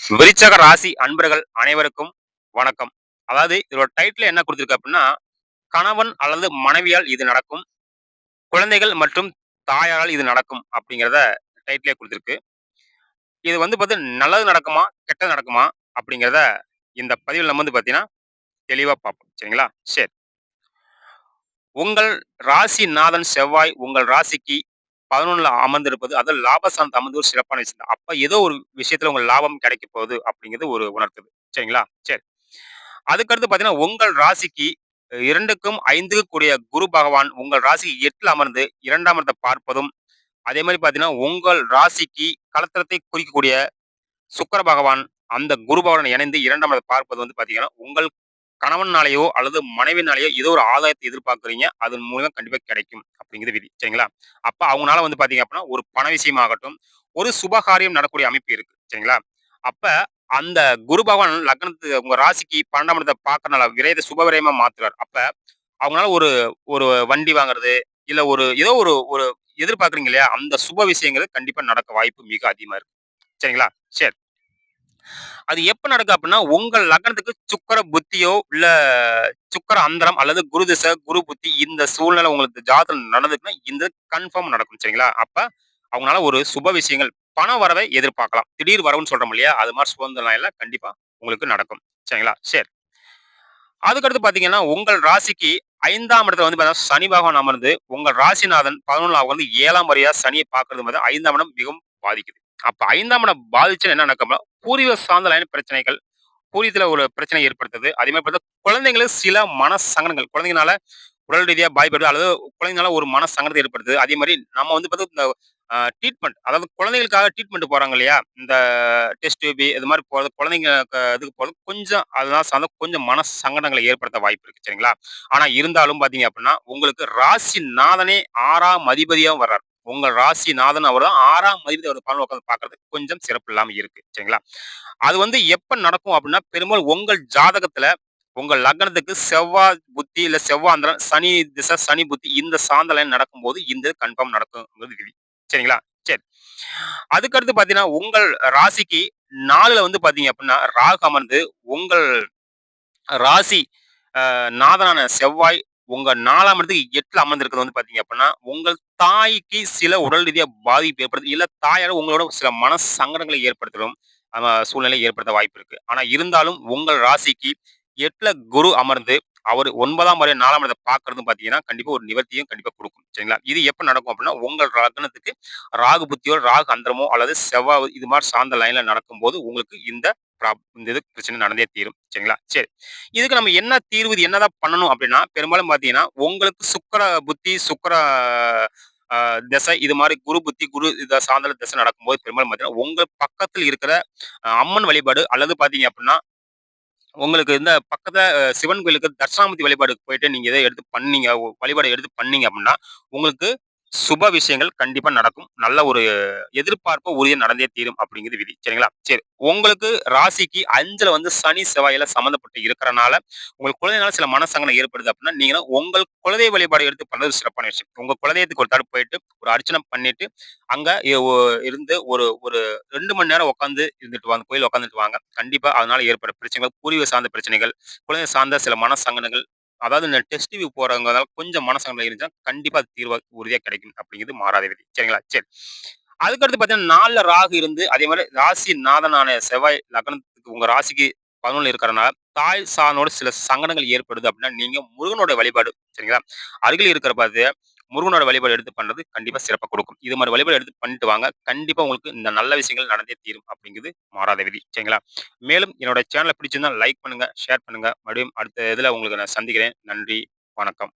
விருச்சக ராசி அன்பர்கள் அனைவருக்கும் வணக்கம். அதாவது இதோட டைட்டில் என்ன கொடுத்துருக்கு அப்படின்னா கணவன் அல்லது மனைவியால் இது நடக்கும் குழந்தைகள் மற்றும் தாயாரால் இது நடக்கும் அப்படிங்கிறத டைட்டிலே கொடுத்துருக்கு. இது வந்து பார்த்து நல்லது நடக்குமா கெட்டது நடக்குமா அப்படிங்கிறத இந்த பதிவில் நம்ம வந்து பார்த்தீங்கன்னா தெளிவாக பார்ப்போம். சரிங்களா? சரி. உங்கள் ராசி நாதன் செவ்வாய் உங்கள் ராசிக்கு பதினொன்றில் அமர்ந்திருப்பது அது லாபஸ்தானத்தை அமர்ந்து ஒரு சிறப்பான விஷயம் அப்போ ஏதோ ஒரு விஷயத்துல உங்களுக்கு லாபம் கிடைக்க போகுது அப்படிங்கிறது ஒரு உணர்த்துது சரிங்களா? சரி. அதுக்கடுத்து பாத்தீங்கன்னா உங்கள் ராசிக்கு இரண்டுக்கும் ஐந்துக்கு கூடிய குரு பகவான் உங்கள் ராசிக்கு எட்டில் அமர்ந்து இரண்டாம் இடத்தை பார்ப்பதும் அதே மாதிரி பாத்தீங்கன்னா உங்கள் ராசிக்கு கலத்திரத்தை குறிக்கக்கூடிய சுக்கர பகவான் அந்த குரு பகவான் இணைந்து இரண்டாம் இடத்தை பார்ப்பது வந்து பாத்தீங்கன்னா உங்கள் கணவனாலேயோ அல்லது மனைவினாலேயோ ஏதோ ஒரு ஆதாயத்தை எதிர்பார்க்குறீங்க அதன் மூலம் கண்டிப்பாக கிடைக்கும் அப்படிங்கிறது விதி. சரிங்களா? அப்போ அவங்களால வந்து பார்த்தீங்க அப்படின்னா ஒரு பண விஷயமாகட்டும் ஒரு சுபகாரியம் நடக்கூடிய அமைப்பு இருக்கு. சரிங்களா? அப்போ அந்த குரு பகவான் லக்னத்துக்கு உங்க ராசிக்கு பன்னெண்டாம் இடத்தை பார்க்கறனால விரைத சுப விரயமா மாத்துறாரு. அப்ப அவங்களால ஒரு ஒரு வண்டி வாங்குறது இல்ல ஒரு ஏதோ ஒரு ஒரு எதிர்பார்க்குறீங்க இல்லையா? அந்த சுப விஷயங்கள் கண்டிப்பா நடக்க வாய்ப்பு மிக அதிகமா இருக்கு. சரிங்களா? சரி. அது எப்ப நடக்கும் அப்படின்னா உங்கள் லக்னத்துக்கு சுக்கர புத்தியோ இல்ல சுக்கர அந்தரம் அல்லது குரு திசை குரு புத்தி இந்த சூழ்நிலை உங்களுக்கு ஜாதகம் நடந்துக்குன்னா இந்த கன்ஃபார்ம் நடக்கும் சரிங்களா? அப்ப அவங்களால ஒரு சுப விஷயங்கள் பண வரவை எதிர்பார்க்கலாம். திடீர் வரவுன்னு சொல்றோம் இல்லையா? அது மாதிரி சுதந்திரம் எல்லாம் கண்டிப்பா உங்களுக்கு நடக்கும் சரிங்களா? சரி. அதுக்கடுத்து பாத்தீங்கன்னா உங்கள் ராசிக்கு ஐந்தாம் இடத்துல வந்து பார்த்தீங்கன்னா சனி பகவான் அமர்ந்து உங்கள் ராசிநாதன் பதினொன்றாம் வந்து ஏழாம் வரையா சனியை பார்க்கறது வந்து ஐந்தாம் இடம் மிகவும் பாதிக்குது. அப்ப ஐந்தாம் இடம் பாதிச்சுன்னு என்ன நடக்கும்னா பூர்வீக சார்ந்த லைன் பிரச்சனைகள் பூர்வீகத்துல ஒரு பிரச்சனை ஏற்படுத்துது. அதே மாதிரி பார்த்தா குழந்தைங்களுக்கு சில மன சங்கடங்கள் குழந்தைங்கனால உடல் ரீதியாக பாதிப்படுது அல்லது குழந்தைங்களால ஒரு மன சங்கடத்தை ஏற்படுத்துது. அதே மாதிரி நம்ம வந்து பார்த்தா இந்த ட்ரீட்மெண்ட் அதாவது குழந்தைகளுக்காக ட்ரீட்மெண்ட் போறாங்க இல்லையா? இந்த டெஸ்ட் டியூபி இது மாதிரி போறது குழந்தைங்க இதுக்கு போறது கொஞ்சம் அதெல்லாம் சார்ந்த கொஞ்சம் மன சங்கடங்களை ஏற்படுத்த வாய்ப்பு இருக்கு சரிங்களா? ஆனா இருந்தாலும் பாத்தீங்க அப்படின்னா உங்களுக்கு ராசி நாதனே ஆறாம் அதிபதியாகவும் வர்றார். உங்கள் ராசி நாதன் அவர் தான் ஆறாம் மதிப்பு அவர் பலன் உட்காந்து பாக்குறது கொஞ்சம் சிறப்பு இல்லாமல் இருக்கு சரிங்களா? அது வந்து எப்போ நடக்கும் அப்படின்னா பெரும்பாலும் உங்கள் ஜாதகத்துல உங்கள் லக்னத்துக்கு செவ்வாய் புத்தி இல்லை செவ்வாந்திரம் சனி திசை சனி புத்தி இந்த சாந்தலை நடக்கும்போது இந்த கன்ஃபார்ம் நடக்கும் விதி சரிங்களா? சரி. அதுக்கடுத்து பார்த்தீங்கன்னா உங்கள் ராசிக்கு நாலுல வந்து பார்த்தீங்க அப்படின்னா ராகு அமர்ந்து உங்கள் ராசி நாதனான செவ்வாய் உங்க நாலாம் இடத்துக்கு எட்டுல அமர்ந்திருக்கிறது வந்து பாத்தீங்க அப்படின்னா உங்கள் தாய்க்கு சில உடல் ரீதியா பாதிப்பு ஏற்படுது இல்ல தாயார உங்களோட சில மன சங்கடங்களை ஏற்படுத்தும் சூழ்நிலை ஏற்படுத்த வாய்ப்பு இருக்கு. ஆனா இருந்தாலும் உங்கள் ராசிக்கு எட்டுல குரு அமர்ந்து அவர் ஒன்பதாம் முறை நாலாம் இடத்தை பாக்குறது பார்த்தீங்கன்னா கண்டிப்பாக ஒரு நிவர்த்தியும் கண்டிப்பாக கொடுக்கும். சரிங்களா? இது எப்போ நடக்கும் அப்படின்னா உங்கள் லக்னத்துக்கு ராகு புத்தியோ ராகு அந்தரமோ அல்லது செவ்வாய் இது மாதிரி சார்ந்த லைனில் நடக்கும் போது உங்களுக்கு இந்த இந்த இது பிரச்சனை நடந்தே தீரும். சரிங்களா? சரி. இதுக்கு நம்ம என்ன தீர்வு என்னதான் பண்ணணும் அப்படின்னா பெரும்பாலும் பார்த்தீங்கன்னா உங்களுக்கு சுக்கர புத்தி சுக்கர திசை இது மாதிரி குரு புத்தி குரு இதை சார்ந்த திசை நடக்கும்போது பெரும்பாலும் பார்த்தீங்கன்னா உங்கள் பக்கத்தில் இருக்கிற அம்மன் வழிபாடு அல்லது பார்த்தீங்க அப்படின்னா உங்களுக்கு இந்த பக்கத்தில் சிவன் கோயிலுக்கு தட்சிணாமூர்த்தி வழிபாடுக்கு போயிட்டு நீங்கள் இதை எடுத்து பண்ணீங்க வழிபாடு எடுத்து பண்ணீங்க அப்படின்னா உங்களுக்கு சுப விஷயங்கள் கண்டிப்பா நடக்கும். நல்ல ஒரு எதிர்பார்ப்பு உறுதியாக நடந்தே தீரும் அப்படிங்கிறது விதி. சரிங்களா? சரி. உங்களுக்கு ராசிக்கு அஞ்சுல வந்து சனி செவ்வாயில சம்மந்தப்பட்டு இருக்கிறனால உங்கள் குழந்தைனால சில மனசங்கடம் ஏற்படுது அப்படின்னா நீங்க உங்கள் குலதெய்வ வழிபாடு எடுத்து பண்ணது சிறப்பான விஷயம். உங்க குலதெய்வத்துக்கு ஒரு தடுப்பு போயிட்டு ஒரு அர்ச்சனை பண்ணிட்டு அங்க இருந்து ஒரு ஒரு ரெண்டு மணி நேரம் உட்காந்து இருந்துட்டு வாங்க. கோயில் உட்காந்துட்டு வாங்க. கண்டிப்பா அதனால ஏற்படும் பிரச்சனைகள் பூர்வீக சார்ந்த பிரச்சனைகள் குழந்தை சார்ந்த சில மனசங்கனங்கள் அதாவது இந்த டெஸ்ட் வியூ போறவங்க கொஞ்சம் மனசங்களை இருந்துச்சுன்னா கண்டிப்பா அது தீர்வா உறுதியாக கிடைக்கும் அப்படிங்கிறது மாறாத விதி. சரிங்களா? சரி. அதுக்கடுத்து பார்த்தீங்கன்னா நாலுல ராகு இருந்து அதே மாதிரி ராசி நாதனான செவ்வாய் லக்னத்துக்கு உங்க ராசிக்கு பதினொன்று இருக்கிறனால தாய் சானோட சில சங்கடங்கள் ஏற்படுது அப்படின்னா நீங்க முருகனோட வழிபாடு சரிங்களா? அருகில் இருக்கிற பார்த்து முருகனோட வழிபாடு எடுத்து பண்ணுறது கண்டிப்பாக சிறப்பாக கொடுக்கும். இது மாதிரி வழிபாடு எடுத்து பண்ணிட்டு வாங்க. கண்டிப்பா உங்களுக்கு இந்த நல்ல விஷயங்கள் நடந்தே தீரும் அப்படிங்கிறது மாறாத விதி. சரிங்களா? மேலும் என்னோட சேனலை பிடிச்சிருந்தா லைக் பண்ணுங்க ஷேர் பண்ணுங்க. மறுபடியும் அடுத்த இதுல உங்களுக்கு நான் சந்திக்கிறேன். நன்றி வணக்கம்.